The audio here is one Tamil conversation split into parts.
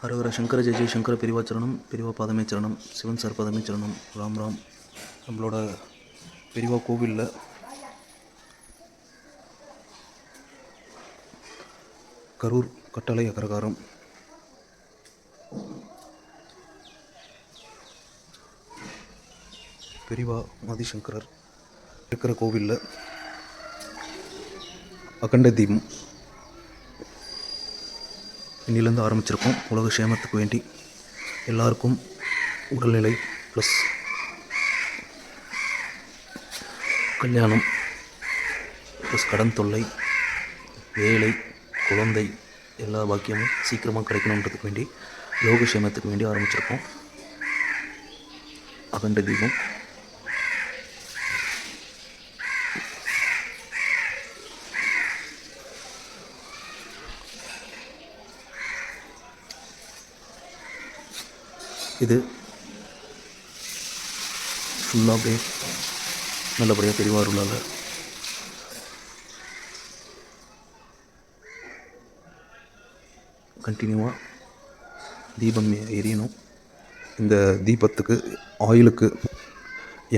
ஹரஹர சங்கர ஜெய ஜெய சங்கர பெரிவா சரணம் பிரிவா பாதமே சரணம் சிவன் சார் பாதமே சரணம் ராம் ராம். நம்மளோட பெரிவா கோவிலில் கரூர் கட்டளை அகரகாரம் பெரிவா ஆதிசங்கரர் இருக்கிற கோவிலில் அகண்ட தீபம் இன்னிலேருந்து ஆரம்பிச்சிருக்கோம். உலக சேமத்துக்கு வேண்டி எல்லாருக்கும் உடல்நிலை ப்ளஸ் கல்யாணம் ப்ளஸ் கடன் தொல்லை வேலை குழந்தை எல்லா பாக்கியமும் சீக்கிரமாக கிடைக்கணுன்றதுக்கு வேண்டி யோக சேமத்துக்கு வேண்டி ஆரம்பிச்சிருக்கோம். அகண்ட தீபம். இது ஃபுல்லாக அப்படியே நல்லபடியாக பெரியவாருளால் கண்டினியூவாக தீபம் எரியணும். இந்த தீபத்துக்கு ஆயிலுக்கு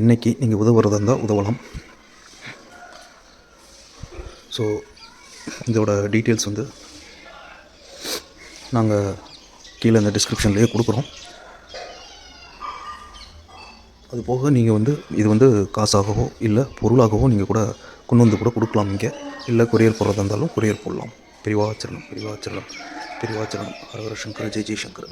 என்னைக்கு நீங்கள் உதவுறதா இருந்தால் உதவலாம். ஸோ இதோட டீட்டெயில்ஸ் வந்து நாங்கள் கீழே இந்த டிஸ்கிரிப்ஷன்லேயே கொடுக்குறோம். அது போக நீங்கள் வந்து இது வந்து காசாகவோ இல்லை பொருளாகவோ நீங்கள் கூட கொண்டு வந்து கூட கொடுக்கலாம் இங்கே. இல்லை கொரியர் போடுறதா இருந்தாலும் கொரியர் போடலாம். பெரிவாச்சரணம் பெரிவாச்சரணம் பெரிவாச்சரணம். ஹரஹர சங்கர் ஜெய் ஜெய் சங்கர்.